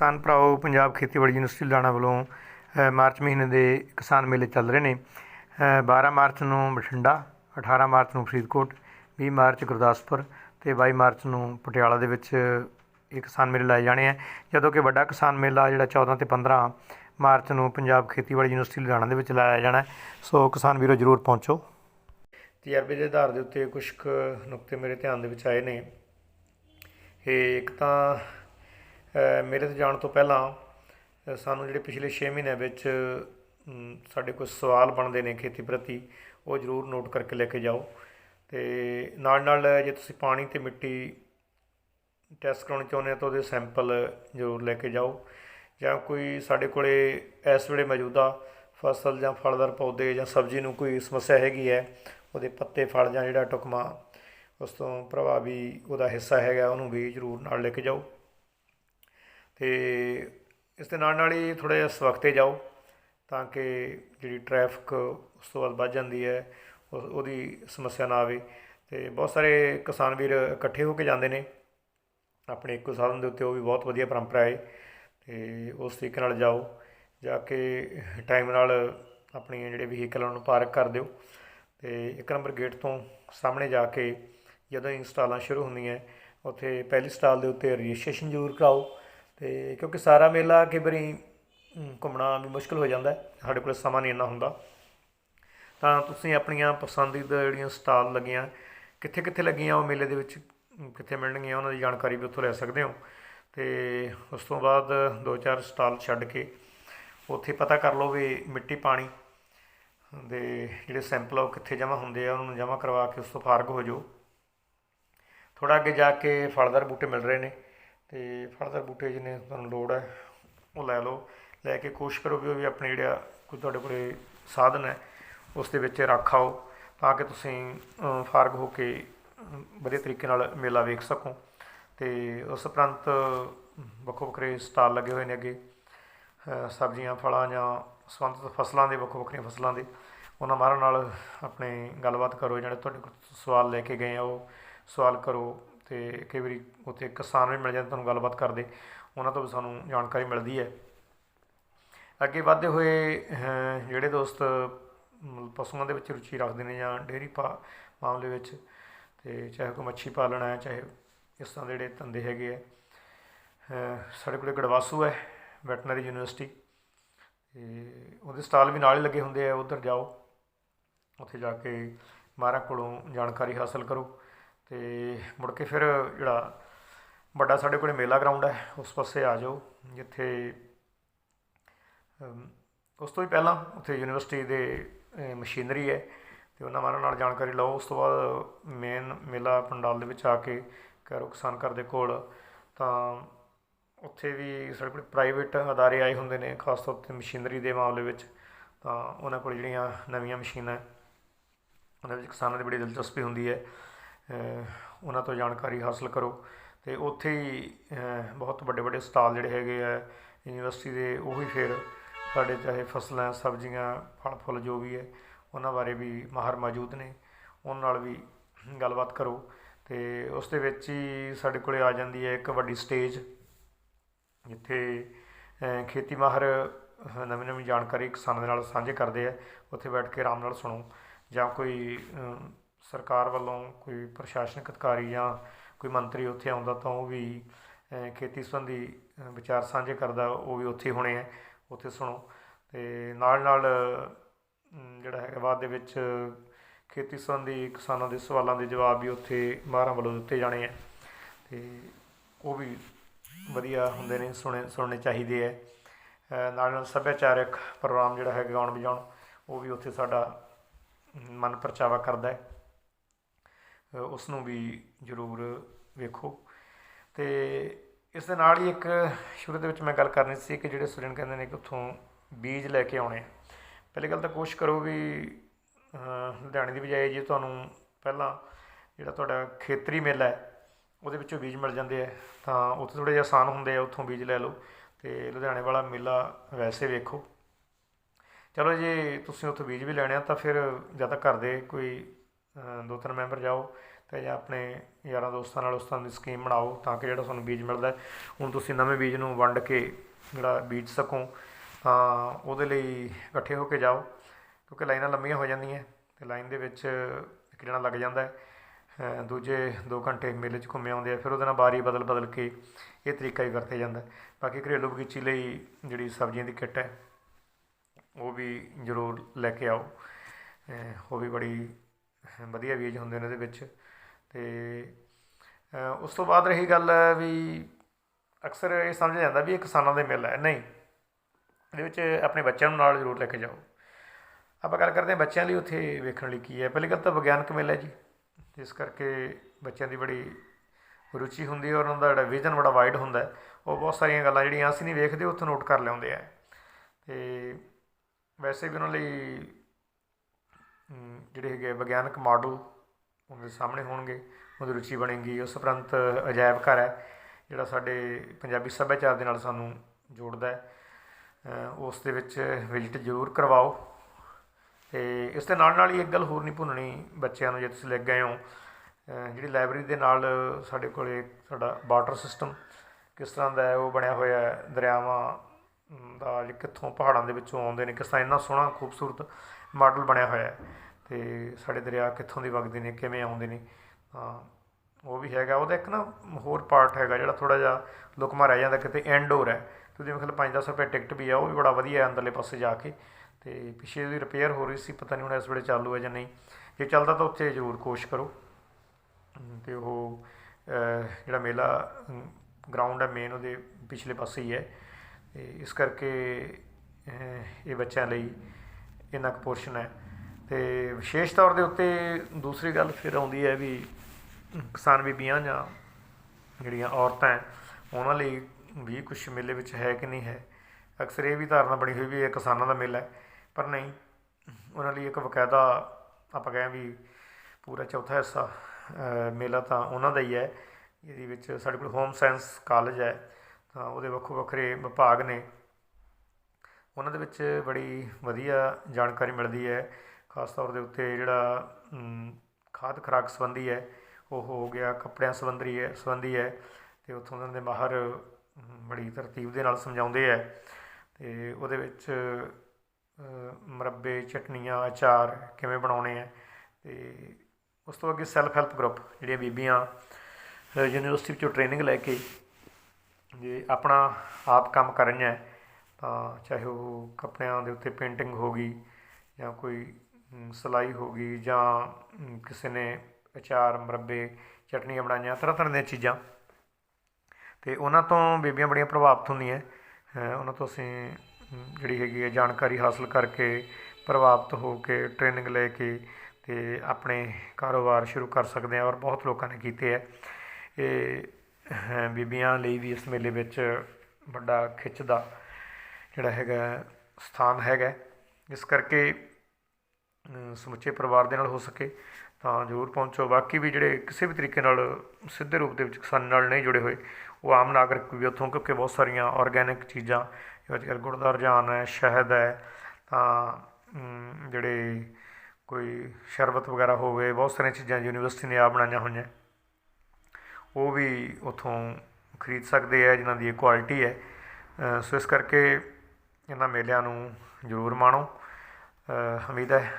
ਕਿਸਾਨ ਭਰਾਓ ਪੰਜਾਬ ਖੇਤੀਬਾੜੀ ਯੂਨੀਵਰਸਿਟੀ ਲੁਧਿਆਣਾ ਵੱਲੋਂ ਮਾਰਚ ਮਹੀਨੇ ਦੇ ਕਿਸਾਨ ਮੇਲੇ ਚੱਲ ਰਹੇ ਨੇ। ਅ, 12 ਮਾਰਚ ਨੂੰ ਬਠਿੰਡਾ 18 ਮਾਰਚ ਨੂੰ ਫਰੀਦਕੋਟ 20 ਮਾਰਚ ਗੁਰਦਾਸਪੁਰ ਤੇ 22 ਮਾਰਚ ਨੂੰ ਪਟਿਆਲਾ ਦੇ ਵਿੱਚ ਇਹ ਕਿਸਾਨ ਮੇਲੇ ਲਾਏ ਜਾਣੇ ਆ। ਜਦੋਂ ਕਿ ਵੱਡਾ ਕਿਸਾਨ ਮੇਲਾ ਜਿਹੜਾ 14 ਤੇ 15 ਮਾਰਚ ਨੂੰ ਪੰਜਾਬ ਖੇਤੀਬਾੜੀ ਯੂਨੀਵਰਸਿਟੀ ਲੁਧਿਆਣਾ ਦੇ ਵਿੱਚ ਲਾਇਆ ਜਾਣਾ। ਸੋ ਕਿਸਾਨ ਵੀਰੋ ਜਰੂਰ ਪਹੁੰਚੋ। ਤਜਰਬੇ ਦੇ ਆਧਾਰ ਦੇ ਉੱਤੇ ਕੁਝ ਕੁ ਨੁਕਤੇ ਮੇਰੇ ਧਿਆਨ ਦੇ ਵਿੱਚ ਆਏ ਨੇ। ਇਹ ਇੱਕ ਤਾਂ ਮੇਰੇ ਤੋਂ ਜਾਣ ਤੋਂ ਪਹਿਲਾਂ ਸਾਨੂੰ ਜਿਹੜੇ ਪਿਛਲੇ 6 ਮਹੀਨਿਆਂ ਵਿੱਚ ਸਾਡੇ ਕੁਝ ਸਵਾਲ ਬਣਦੇ ਨੇ ਖੇਤੀ ਪ੍ਰਤੀ, ਉਹ ਜ਼ਰੂਰ ਨੋਟ ਕਰਕੇ ਲੈ ਕੇ ਜਾਓ। ਤੇ ਨਾਲ ਨਾਲ ਜੇ ਤੁਸੀਂ ਪਾਣੀ ਤੇ ਮਿੱਟੀ ਟੈਸਟ ਕਰਾਉਣਾ ਚਾਹੁੰਦੇ ਹੋ ਤਾਂ ਉਹਦੇ ਸੈਂਪਲ ਜ਼ਰੂਰ ਲੈ ਕੇ ਜਾਓ। ਜਾਂ ਕੋਈ ਸਾਡੇ ਕੋਲੇ ਇਸ ਵੇਲੇ ਮੌਜੂਦਾ ਫਸਲ ਜਾਂ ਫਲਦਾਰ ਪੌਦੇ ਜਾਂ ਸਬਜ਼ੀ ਨੂੰ ਕੋਈ ਸਮੱਸਿਆ ਹੈਗੀ ਹੈ, ਉਹਦੇ ਪੱਤੇ, ਫਲ ਜਾਂ ਜਿਹੜਾ ਟੁਕਮਾ, ਉਸ ਤੋਂ ਪ੍ਰਭਾਵੀ ਉਹਦਾ ਹਿੱਸਾ ਹੈਗਾ, ਉਹਨੂੰ ਵੀ ਜ਼ਰੂਰ ਨਾਲ ਲੈ ਕੇ ਜਾਓ। ਤੇ ਇਸ ਦੇ ਨਾਲ ਨਾਲ ਹੀ ਥੋੜ੍ਹਾ ਜਿਹਾ ਸਵਖਤੇ ਜਾਓ ਤਾਂ ਕਿ ਜਿਹੜੀ ਟ੍ਰੈਫਿਕ ਉਸ ਤੋਂ ਬਾਅਦ ਵੱਧ ਜਾਂਦੀ ਹੈ, ਉਹ- ਉਹਦੀ ਸਮੱਸਿਆ ਨਾ ਆਵੇ ਤੇ ਬਹੁਤ ਸਾਰੇ ਕਿਸਾਨ ਵੀਰ ਇਕੱਠੇ ਹੋ ਕੇ ਜਾਂਦੇ ਨੇ। ਆਪਣੇ ਇੱਕੋ ਸਾਧਨ ਦੇ ਉੱਤੇ ਉਹ ਵੀ ਬਹੁਤ ਵਧੀਆ ਪਰੰਪਰਾ ਹੈ ਤੇ ਉਸ ਤਰੀਕੇ ਨਾਲ ਜਾਓ ਜਾ ਕੇ ਟਾਈਮ ਨਾਲ ਆਪਣੀਆਂ ਜਿਹੜੇ ਵਹੀਕਲ ਨੂੰ ਪਾਰਕ ਕਰ ਦਿਓ ਤੇ ਇੱਕ ਨੰਬਰ ਗੇਟ ਤੋਂ ਸਾਹਮਣੇ ਜਾ ਕੇ ਜਦੋਂ ਇੰਸਟਾਲਾਂ ਸ਼ੁਰੂ ਹੁੰਦੀਆਂ, ਉੱਥੇ ਪਹਿਲੀ ਸਟਾਲ ਦੇ ਉੱਤੇ ਰਜਿਸਟ੍ਰੇਸ਼ਨ ਜ਼ਰੂਰ ਕਰਾਓ ਤੇ ਕਿਉਂਕਿ ਸਾਰਾ ਮੇਲਾ ਕਈ ਵਾਰੀ ਘੁੰਮਣਾ ਵੀ ਮੁਸ਼ਕਲ ਹੋ ਜਾਂਦਾ ਸਾਡੇ ਕੋਲ ਸਮਾਂ ਨਹੀਂ ਇੰਨਾ ਹੁੰਦਾ। ਤਾਂ ਤੁਸੀਂ ਆਪਣੀਆਂ ਪਸੰਦੀਦਾ ਜਿਹੜੀਆਂ ਸਟਾਲ ਲੱਗੀਆਂ ਕਿੱਥੇ ਕਿੱਥੇ ਲੱਗੀਆਂ ਉਹ ਮੇਲੇ ਦੇ ਵਿੱਚ ਕਿੱਥੇ ਮਿਲਣਗੀਆਂ ਉਹਨਾਂ ਦੀ ਜਾਣਕਾਰੀ ਵੀ ਉੱਥੋਂ ਲੈ ਸਕਦੇ ਹੋ। ਤੇ ਉਸ ਤੋਂ ਬਾਅਦ ਦੋ ਚਾਰ ਸਟਾਲ ਛੱਡ ਕੇ ਉੱਥੇ ਪਤਾ ਕਰ ਲਓ ਵੀ ਮਿੱਟੀ ਪਾਣੀ ਦੇ ਜਿਹੜੇ ਸੈਂਪਲ ਆ ਉਹ ਕਿੱਥੇ ਜਮ੍ਹਾਂ ਹੁੰਦੇ ਆ, ਉਹਨਾਂ ਨੂੰ ਜਮ੍ਹਾਂ ਕਰਵਾ ਕੇ ਉਸ ਤੋਂ ਫਾਰਗ ਹੋ ਜਾਓ। ਥੋੜਾ ਅੱਗੇ ਜਾ ਕੇ ਫਲਦਾਰ ਬੂਟੇ ਮਿਲ ਰਹੇ ਨੇ। ਤੇ ਫਲਦਾਰ ਬੂਟੇ ਜਿਹਨੇ ਤੁਹਾਨੂੰ ਲੋੜ ਹੈ, ਉਹ ਲੈ ਲਓ। ਲੈ ਕੇ ਕੋਸ਼ਿਸ਼ ਕਰੋ ਵੀ ਉਹ ਵੀ ਆਪਣੇ ਜਿਹੜਾ ਕੋਈ ਤੁਹਾਡੇ ਕੋਲੇ ਸਾਧਨ ਹੈ, ਉਸ ਦੇ ਵਿੱਚ ਰੱਖ ਆਓ, ਤਾਂ ਕਿ ਤੁਸੀਂ ਫਾਰਗ ਹੋ ਕੇ ਵਧੀਆ ਤਰੀਕੇ ਨਾਲ ਮੇਲਾ ਵੇਖ ਸਕੋ। ਤੇ ਉਸ ਉਪਰੰਤ ਵੱਖੋ ਵੱਖਰੇ ਸਟਾਲ ਲੱਗੇ ਹੋਏ ਨੇ ਅੱਗੇ ਸਬਜ਼ੀਆਂ, ਫਲਾਂ ਜਾਂ ਸੰਬੰਧਿਤ ਫਸਲਾਂ ਦੇ ਵੱਖੋ ਵੱਖਰੀਆਂ ਫਸਲਾਂ ਦੇ। ਉਹਨਾਂ ਮਾਰਾਂ ਨਾਲ ਆਪਣੇ ਗੱਲਬਾਤ ਕਰੋ, ਜਿਹੜੇ ਤੁਹਾਡੇ ਕੋਲ ਸਵਾਲ ਲੈ ਕੇ ਗਏ ਆ, ਉਹ ਸਵਾਲ ਕਰੋ। ਤੇ ਕਈ ਵਾਰੀ ਉੱਥੇ ਕਿਸਾਨ ਵੀ ਮਿਲ ਜਾਂਦੇ ਤੁਹਾਨੂੰ ਗੱਲਬਾਤ ਕਰਦੇ ਉਹਨਾਂ ਤੋਂ ਵੀ ਸਾਨੂੰ ਜਾਣਕਾਰੀ ਮਿਲਦੀ ਹੈ। ਅੱਗੇ ਵਧਦੇ ਹੋਏ ਜਿਹੜੇ ਦੋਸਤ ਮ, ਪਸ਼ੂਆਂ ਦੇ ਵਿੱਚ ਰੁਚੀ ਰੱਖਦੇ ਨੇ ਜਾਂ ਡੇਅਰੀ ਪਾ ਮਾਮਲੇ ਵਿੱਚ ਤੇ ਚਾਹੇ ਕੋਈ ਮੱਛੀ ਪਾਲਣਾ ਹੈ ਚਾਹੇ ਇਸ ਤਰ੍ਹਾਂ ਦੇ ਜਿਹੜੇ ਧੰਦੇ ਹੈਗੇ ਆ ਸਾਡੇ ਕੋਲੇ ਗੜਵਾਸੂ ਹੈ ਵੈਟਨਰੀ ਯੂਨੀਵਰਸਿਟੀ ਤੇ ਉਹਦੇ ਸਟਾਲ ਵੀ ਨਾਲ ਹੀ ਲੱਗੇ ਹੁੰਦੇ ਆ ਉਧਰ ਜਾਓ ਉੱਥੇ ਜਾ ਕੇ ਮਾਹਰਾਂ ਕੋਲੋਂ ਜਾਣਕਾਰੀ ਹਾਸਲ ਕਰੋ। ਤੇ ਮੁੜ ਕੇ ਫਿਰ ਜਿਹੜਾ ਵੱਡਾ ਸਾਡੇ ਕੋਲੇ ਮੇਲਾ ਗਰਾਊਂਡ ਹੈ, ਉਸ ਪਾਸੇ ਆ ਜਾਓ, ਜਿੱਥੇ ਉਸ ਤੋਂ ਹੀ ਪਹਿਲਾਂ ਉੱਥੇ ਯੂਨੀਵਰਸਿਟੀ ਦੇ ਮਸ਼ੀਨਰੀ ਹੈ, ਤੇ ਉਹਨਾਂ ਮਾਹਰਾਂ ਨਾਲ ਜਾਣਕਾਰੀ ਲਓ। ਉਸ ਤੋਂ ਬਾਅਦ ਮੇਨ ਮੇਲਾ ਪੰਡਾਲ ਦੇ ਵਿੱਚ ਆ ਕੇ ਕੈਰੋ ਕਿਸਾਨ ਘਰ ਦੇ ਕੋਲ, ਤਾਂ ਉੱਥੇ ਵੀ ਸਾਡੇ ਕੋਲ ਪ੍ਰਾਈਵੇਟ ਅਦਾਰੇ ਆਏ ਹੁੰਦੇ ਨੇ, ਖਾਸ ਤੌਰ ਤੇ ਮਸ਼ੀਨਰੀ ਦੇ ਮਾਮਲੇ ਵਿੱਚ। ਤਾਂ ਉਹਨਾਂ ਕੋਲ ਜਿਹੜੀਆਂ ਨਵੀਆਂ ਮਸ਼ੀਨਾਂ ਉਹਨਾਂ ਵਿੱਚ ਕਿਸਾਨਾਂ ਦੀ ਬੜੀ ਦਿਲਚਸਪੀ ਹੁੰਦੀ ਹੈ। ਉਹਨਾਂ ਤੋਂ ਜਾਣਕਾਰੀ ਹਾਸਲ ਕਰੋ। ਅਤੇ ਉੱਥੇ ਹੀ ਬਹੁਤ ਵੱਡੇ ਵੱਡੇ ਸਟਾਲ ਜਿਹੜੇ ਹੈਗੇ ਆ, ਯੂਨੀਵਰਸਿਟੀ ਦੇ, ਉਹ ਵੀ ਫਿਰ ਸਾਡੇ ਚਾਹੇ ਫਸਲਾਂ, ਸਬਜ਼ੀਆਂ, ਫਲ ਫੁੱਲ ਜੋ ਵੀ ਹੈ, ਉਹਨਾਂ ਬਾਰੇ ਵੀ ਮਾਹਰ ਮੌਜੂਦ ਨੇ। ਉਹਨਾਂ ਨਾਲ ਵੀ ਗੱਲਬਾਤ ਕਰੋ। ਅਤੇ ਉਸ ਦੇ ਵਿੱਚ ਹੀ ਸਾਡੇ ਕੋਲੇ ਆ ਜਾਂਦੀ ਹੈ ਇੱਕ ਵੱਡੀ ਸਟੇਜ, ਜਿੱਥੇ ਖੇਤੀ ਮਾਹਰ ਨਵੀਂ ਨਵੀਂ ਜਾਣਕਾਰੀ ਕਿਸਾਨਾਂ ਦੇ ਨਾਲ ਸਾਂਝੇ ਕਰਦੇ ਆ। ਉੱਥੇ ਬੈਠ ਕੇ ਆਰਾਮ ਨਾਲ ਸੁਣੋ। ਜਾਂ ਕੋਈ ਸਰਕਾਰ ਵੱਲੋਂ ਕੋਈ ਪ੍ਰਸ਼ਾਸਨਿਕ ਅਧਿਕਾਰੀ ਜਾਂ ਕੋਈ ਮੰਤਰੀ ਉੱਥੇ ਆਉਂਦਾ ਤਾਂ ਉਹ ਵੀ ਖੇਤੀ ਸੰਬੰਧੀ ਵਿਚਾਰ ਸਾਂਝੇ ਕਰਦਾ, ਉਹ ਵੀ ਉੱਥੇ ਹੋਣੇ ਆ। ਉੱਥੇ ਸੁਣੋ। ਤੇ ਨਾਲ ਨਾਲ ਜਿਹੜਾ ਹੈਗਾ ਬਾਅਦ ਦੇ ਵਿੱਚ ਖੇਤੀ ਸੰਬੰਧੀ ਕਿਸਾਨਾਂ ਦੇ ਸਵਾਲਾਂ ਦੇ ਜਵਾਬ ਵੀ ਉੱਥੇ ਮਾਹਰਾਂ ਵੱਲੋਂ ਦਿੱਤੇ ਜਾਣੇ ਆ। ਤੇ ਉਹ ਵੀ ਵਧੀਆ ਹੁੰਦੇ ਨੇ, ਸੁਣੇ, ਸੁਣਨੇ ਚਾਹੀਦੇ ਹੈ ਨਾਲ ਨਾਲ ਸੱਭਿਆਚਾਰਕ ਪ੍ਰੋਗਰਾਮ ਜਿਹੜਾ ਹੈ ਗਾਉਣ ਵਜਾਉਣ ਉਹ ਵੀ ਉੱਥੇ ਸਾਡਾ ਮਨ ਪਰਚਾਵਾ ਕਰਦਾ ਹੈ। ਉਸ ਨੂੰ ਵੀ ਜ਼ਰੂਰ ਵੇਖੋ। ਤੇ ਇਸ ਦੇ ਨਾਲ ਹੀ ਇੱਕ ਸ਼ੁਰੂ ਦੇ ਵਿੱਚ ਮੈਂ ਗੱਲ ਕਰਨੀ ਸੀ ਕਿ ਜਿਹੜੇ ਸਟੂਡੈਂਟ ਕਹਿੰਦੇ ਨੇ ਕਿ ਉੱਥੋਂ ਬੀਜ ਲੈ ਕੇ ਆਉਣੇ। ਆ ਪਹਿਲੀ ਗੱਲ ਤਾਂ ਕੋਸ਼ਿਸ਼ ਕਰੋ ਵੀ ਲੁਧਿਆਣੇ ਦੀ ਬਜਾਏ ਜੇ ਤੁਹਾਨੂੰ ਪਹਿਲਾਂ ਜਿਹੜਾ ਤੁਹਾਡਾ ਖੇਤਰੀ ਮੇਲਾ ਹੈ, ਉਹਦੇ ਵਿੱਚੋਂ ਬੀਜ ਮਿਲ ਜਾਂਦੇ ਆ, ਤਾਂ ਉੱਥੇ ਥੋੜ੍ਹੇ ਜਿਹਾ ਆਸਾਨ ਹੁੰਦੇ ਆ, ਉੱਥੋਂ ਬੀਜ ਲੈ ਲਓ। ਤੇ ਲੁਧਿਆਣੇ ਵਾਲਾ ਮੇਲਾ ਵੈਸੇ ਵੇਖੋ। ਚਲੋ ਜੇ ਤੁਸੀਂ ਉੱਥੋਂ ਬੀਜ ਵੀ ਲੈਣੇ ਆ, ਤਾਂ ਫਿਰ ਜਾਂ ਤਾਂ ਘਰ ਦੇ ਕੋਈ ਦੋ ਤਿੰਨ ਮੈਂਬਰ ਜਾਓ ਤੇ ਜਾਂ ਆਪਣੇ ਯਾਰਾਂ ਦੋਸਤਾਂ ਨਾਲ ਉਸ ਤਰ੍ਹਾਂ ਦੀ ਸਕੀਮ ਬਣਾਓ ਤਾਂ ਕਿ ਜਿਹੜਾ ਤੁਹਾਨੂੰ ਬੀਜ ਮਿਲਦਾ ਹੁਣ ਤੁਸੀਂ ਨਵੇਂ ਬੀਜ ਨੂੰ ਵੰਡ ਕੇ ਜਿਹੜਾ ਬੀਜ ਸਕੋ ਤਾਂ ਉਹਦੇ ਲਈ ਇਕੱਠੇ ਹੋ ਕੇ ਜਾਓ, ਕਿਉਂਕਿ ਲਾਈਨਾਂ ਲੰਮੀਆਂ ਹੋ ਜਾਂਦੀਆਂ ਤੇ ਲਾਈਨ ਦੇ ਵਿੱਚ ਇੱਕ ਜਣਾ ਲੱਗ ਜਾਂਦਾ ਹੈ ਦੂਜੇ 2 ਘੰਟੇ ਮੇਲੇ 'ਚ ਘੁੰਮੇ ਆਉਂਦੇ ਆ, ਫਿਰ ਉਹਦੇ ਨਾਲ ਬਾਰੀ ਬਦਲ ਬਦਲ ਕੇ ਇਹ ਤਰੀਕਾ ਵੀ ਵਰਤਿਆ ਜਾਂਦਾ ਬਾਕੀ ਘਰੇਲੂ ਬਗੀਚੀ ਲਈ ਜਿਹੜੀ ਸਬਜ਼ੀਆਂ ਦੀ ਕਿੱਟ ਹੈ, ਉਹ ਵੀ ਜ਼ਰੂਰ ਲੈ ਕੇ ਆਓ ਉਹ ਵੀ ਬੜੀ ਵਧੀਆ ਬੀਜ ਹੁੰਦੇ ਨੇ ਇਹਦੇ ਵਿੱਚ। ਅਤੇ ਉਸ ਤੋਂ ਬਾਅਦ ਰਹੀ ਗੱਲ ਵੀ ਅਕਸਰ ਇਹ ਸਮਝਿਆ ਜਾਂਦਾ ਵੀ ਇਹ ਕਿਸਾਨਾਂ ਦੇ ਮੇਲਾ ਹੈ। ਨਹੀਂ, ਇਹਦੇ ਵਿੱਚ ਆਪਣੇ ਬੱਚਿਆਂ ਨੂੰ ਨਾਲ ਜ਼ਰੂਰ ਲੈ ਕੇ ਜਾਓ। ਆਪਾਂ ਗੱਲ ਕਰਦੇ ਹਾਂ ਬੱਚਿਆਂ ਲਈ ਉੱਥੇ ਵੇਖਣ ਲਈ ਕੀ ਹੈ। ਪਹਿਲੀ ਗੱਲ ਤਾਂ ਵਿਗਿਆਨਕ ਮੇਲਾ ਹੈ ਜੀ। ਇਸ ਕਰਕੇ ਬੱਚਿਆਂ ਦੀ ਬੜੀ ਰੁਚੀ ਹੁੰਦੀ ਹੈ ਔਰ ਉਹਨਾਂ ਦਾ ਜਿਹੜਾ ਵਿਜ਼ਨ ਬੜਾ ਵਾਈਡ ਹੁੰਦਾ ਉਹ ਬਹੁਤ ਸਾਰੀਆਂ ਗੱਲਾਂ ਜਿਹੜੀਆਂ ਅਸੀਂ ਨਹੀਂ ਵੇਖਦੇ ਉੱਥੋਂ ਨੋਟ ਕਰ ਲਿਆਉਂਦੇ ਆ। ਤੇ ਵੈਸੇ ਵੀ ਉਹਨਾਂ ਲਈ ਜਿਹੜੇ ਹੈਗੇ ਆ ਵਿਗਿਆਨਕ ਮਾਡਲ ਉਹਦੇ ਸਾਹਮਣੇ ਹੋਣਗੇ, ਉਹਦੀ ਰੁਚੀ ਬਣੇਗੀ, ਉਸ ਉਪਰੰਤ ਅਜਾਇਬ ਘਰ ਹੈ, ਜਿਹੜਾ ਸਾਡੇ ਪੰਜਾਬੀ ਸੱਭਿਆਚਾਰ ਦੇ ਨਾਲ ਸਾਨੂੰ ਜੋੜਦਾ ਹੈ। ਉਸ ਦੇ ਵਿੱਚ ਵਿਜ਼ਿਟ ਜ਼ਰੂਰ ਕਰਵਾਓ। ਤੇ ਇਸ ਦੇ ਨਾਲ ਨਾਲ ਹੀ ਇੱਕ ਗੱਲ ਹੋਰ ਨਹੀਂ ਭੁੱਲਣੀ ਬੱਚਿਆਂ ਨੂੰ, ਜੇ ਤੁਸੀਂ ਲੈ ਕੇ ਗਏ ਹੋ। ਜਿਹੜੀ ਲਾਇਬ੍ਰੇਰੀ ਦੇ ਨਾਲ ਸਾਡੇ ਕੋਲੇ ਸਾਡਾ ਵਾਟਰ ਸਿਸਟਮ ਕਿਸ ਤਰ੍ਹਾਂ ਦਾ ਹੈ, ਉਹ ਬਣਿਆ ਹੋਇਆ ਹੈ। ਦਰਿਆਵਾਂ ਦਾ ਕਿੱਥੋਂ ਪਹਾੜਾਂ ਦੇ ਵਿੱਚੋਂ ਆਉਂਦੇ ਨੇ, ਕਿਸ ਤਰ੍ਹਾਂ ਇੰਨਾ ਸੋਹਣਾ, ਖੂਬਸੂਰਤ ਮਾਡਲ ਬਣਿਆ ਹੋਇਆ ਹੈ ਤੇ ਸਾਡੇ ਦਰਿਆ ਕਿੱਥੋਂ ਦੀ ਵਗਦੇ ਨੇ ਕਿਵੇਂ ਆਉਂਦੇ ਨੇ ਤਾਂ ਉਹ ਵੀ ਹੈਗਾ। ਉਹਦਾ ਇੱਕ ਨਾ ਹੋਰ ਪਾਰਟ ਹੈਗਾ ਜਿਹੜਾ ਥੋੜਾ ਜਿਹਾ ਲੁਕਮਾ ਰਹਿ ਜਾਂਦਾ ਕਿਤੇ ਐਂਡੋਰ ਹੈ। ਤੇ ਜਿਵੇਂ ਖਲ 5-10 ਰੁਪਏ ਟਿਕਟ ਵੀ ਆ ਉਹ ਵੀ ਬੜਾ ਵਧੀਆ ਅੰਦਰਲੇ ਪਾਸੇ ਜਾ ਕੇ। ਤੇ ਪਿੱਛੇ ਉਹਦੀ ਰਿਪੇਅਰ ਹੋ ਰਹੀ ਸੀ ਪਤਾ ਨਹੀਂ ਹੁਣ ਇਸ ਵੇਲੇ ਚਾਲੂ ਹੈ ਜਾਂ ਨਹੀਂ। ਜੇ ਚੱਲਦਾ ਤਾਂ ਉੱਥੇ ਜ਼ਰੂਰ ਕੋਸ਼ਿਸ਼ ਕਰੋ। ਅਮ, ਤੇ ਉਹ ਜਿਹੜਾ ਮੇਲਾ ਗਰਾਊਂਡ ਹੈ ਮੇਨ ਉਹਦੇ ਪਿਛਲੇ ਪਾਸੇ ਹੀ ਹੈ। ਤੇ ਇਸ ਕਰਕੇ ਇਹ ਬੱਚਿਆਂ ਲਈ ਇੰਨਾ ਕੁ ਪੋਰਸ਼ਨ ਹੈ। ਤੇ ਵਿਸ਼ੇਸ਼ ਤੌਰ ਦੇ ਉੱਤੇ ਦੂਸਰੀ ਗੱਲ ਫਿਰ ਆਉਂਦੀ ਹੈ ਵੀ ਕਿਸਾਨ ਬੀਬੀਆਂ ਜਾਂ ਜਿਹੜੀਆਂ ਔਰਤਾਂ ਉਹਨਾਂ ਲਈ ਵੀ ਕੁਝ ਮੇਲੇ ਵਿੱਚ ਹੈ ਕਿ ਨਹੀਂ ਹੈ। ਅਕਸਰ ਇਹ ਵੀ ਧਾਰਨਾ ਬਣੀ ਹੋਈ ਵੀ ਇਹ ਕਿਸਾਨਾਂ ਦਾ ਮੇਲਾ ਹੈ, ਪਰ ਨਹੀਂ, ਉਹਨਾਂ ਲਈ ਇੱਕ ਬਕਾਇਦਾ ਆਪਾਂ ਕਹਾਂ ਵੀ ਪੂਰਾ ਚੌਥਾ ਹਿੱਸਾ ਮੇਲਾ ਤਾਂ ਉਹਨਾਂ ਦਾ ਹੀ ਹੈ। ਇਹਦੇ ਵਿੱਚ ਸਾਡੇ ਕੋਲ ਹੋਮ ਸਾਇੰਸ ਕਾਲਜ ਹੈ, ਤਾਂ ਉਹਦੇ ਵੱਖੋ ਵੱਖਰੇ ਵਿਭਾਗ ਨੇ। ਉਹਨਾਂ ਦੇ ਵਿੱਚ ਬੜੀ ਵਧੀਆ ਜਾਣਕਾਰੀ ਮਿਲਦੀ ਹੈ। ਖਾਸ ਤੌਰ ਦੇ ਉੱਤੇ ਜਿਹੜਾ ਖਾਦ ਖੁਰਾਕ ਸੰਬੰਧੀ ਹੈ ਉਹ ਹੋ ਗਿਆ ਕੱਪੜਿਆਂ ਸੰਬੰਧੀ ਹੈ ਸੰਬੰਧੀ ਹੈ ਅਤੇ ਉੱਥੋਂ ਉਹਨਾਂ ਦੇ ਮਾਹਰ ਬੜੀ ਤਰਤੀਬ ਦੇ ਨਾਲ ਸਮਝਾਉਂਦੇ ਹੈ ਅਤੇ ਉਹਦੇ ਵਿੱਚ ਅ, ਮੁਰੱਬੇ ਚਟਨੀਆਂ ਅਚਾਰ ਕਿਵੇਂ ਬਣਾਉਣੇ ਹੈ ਅਤੇ ਉਸ ਤੋਂ ਅੱਗੇ ਸੈਲਫ ਹੈਲਪ ਗਰੁੱਪ ਜਿਹੜੀਆਂ ਬੀਬੀਆਂ ਯੂਨੀਵਰਸਿਟੀ ਵਿੱਚੋਂ ਟ੍ਰੇਨਿੰਗ ਲੈ ਕੇ ਜੇ ਆਪਣਾ ਆਪ ਕੰਮ ਕਰ ਰਹੀਆਂ ਤਾਂ ਚਾਹੇ ਉਹ ਕੱਪੜਿਆਂ ਦੇ ਉੱਤੇ ਪੇਂਟਿੰਗ ਹੋ ਗਈ ਜਾਂ ਕੋਈ ਸਿਲਾਈ ਹੋ ਗਈ ਜਾਂ ਕਿਸੇ ਨੇ ਅਚਾਰ, ਮੁਰੱਬੇ, ਚਟਨੀਆਂ ਬਣਾਈਆਂ ਤਰ੍ਹਾਂ ਤਰ੍ਹਾਂ ਦੀਆਂ ਚੀਜ਼ਾਂ। ਤੇ ਉਹਨਾਂ ਤੋਂ ਬੀਬੀਆਂ ਬੜੀਆਂ ਪ੍ਰਭਾਵਿਤ ਹੁੰਦੀਆਂ ਉਹਨਾਂ ਤੋਂ ਅਸੀਂ ਜਿਹੜੀ ਹੈਗੀ ਹੈ ਜਾਣਕਾਰੀ ਹਾਸਲ ਕਰਕੇ ਪ੍ਰਭਾਵਿਤ ਹੋ ਕੇ ਟ੍ਰੇਨਿੰਗ ਲੈ ਕੇ ਤੇ ਆਪਣੇ ਕਾਰੋਬਾਰ ਸ਼ੁਰੂ ਕਰ ਸਕਦੇ ਹਾਂ ਔਰ ਬਹੁਤ ਲੋਕਾਂ ਨੇ ਕੀਤੇ ਹੈ ਇਹ ਬੀਬੀਆਂ ਲਈ ਵੀ ਇਸ ਮੇਲੇ ਵਿੱਚ ਵੱਡਾ ਖਿੱਚ ਦਾ ਜਿਹੜਾ ਹੈਗਾ ਸਥਾਨ ਹੈਗਾ ਇਸ ਕਰਕੇ ਸਮੁੱਚੇ ਪਰਿਵਾਰ ਦੇ ਨਾਲ ਹੋ ਸਕੇ ਤਾਂ ਜ਼ਰੂਰ ਪਹੁੰਚੋ। ਬਾਕੀ ਵੀ ਜਿਹੜੇ ਕਿਸੇ ਵੀ ਤਰੀਕੇ ਨਾਲ ਸਿੱਧੇ ਰੂਪ ਦੇ ਵਿੱਚ ਕਿਸਾਨੀ ਨਾਲ ਨਹੀਂ ਜੁੜੇ ਹੋਏ, ਉਹ ਆਮ ਨਾਗਰਿਕ ਵੀ ਉੱਥੋਂ, ਕਿਉਂਕਿ ਬਹੁਤ ਸਾਰੀਆਂ ਆਰਗੈਨਿਕ ਚੀਜ਼ਾਂ ਅੱਜ ਕੱਲ੍ਹ ਗੁੜ ਦਾ ਰੁਝਾਨ ਹੈ, ਸ਼ਹਿਦ ਹੈ, ਤਾਂ ਜਿਹੜੇ ਕੋਈ ਸ਼ਰਬਤ ਵਗੈਰਾ ਹੋਵੇ, ਬਹੁਤ ਸਾਰੀਆਂ ਚੀਜ਼ਾਂ ਯੂਨੀਵਰਸਿਟੀ ਨੇ ਆਪ ਬਣਾਈਆਂ ਹੋਈਆਂ, ਉਹ ਵੀ ਉੱਥੋਂ ਖਰੀਦ ਸਕਦੇ ਆ ਜਿਨ੍ਹਾਂ ਦੀ ਕੁਆਲਿਟੀ ਹੈ। ਸੋ ਇਸ ਕਰਕੇ ਇਹਨਾਂ ਮੇਲਿਆਂ ਨੂੰ ਜ਼ਰੂਰ ਮਾਣੋ। ਉਮੀਦ ਹੈ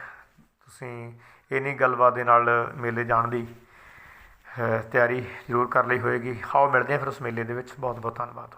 ਤੁਸੀਂ ਇੰਨੀ ਗੱਲਬਾਤ ਦੇ ਨਾਲ ਮੇਲੇ ਜਾਣ ਦੀ ਤਿਆਰੀ ਜ਼ਰੂਰ ਕਰ ਲਈ ਹੋਏਗੀ। ਆਓ ਮਿਲਦੇ ਹਾਂ ਫਿਰ ਉਸ ਮੇਲੇ ਦੇ ਵਿੱਚ। ਬਹੁਤ ਬਹੁਤ ਧੰਨਵਾਦ।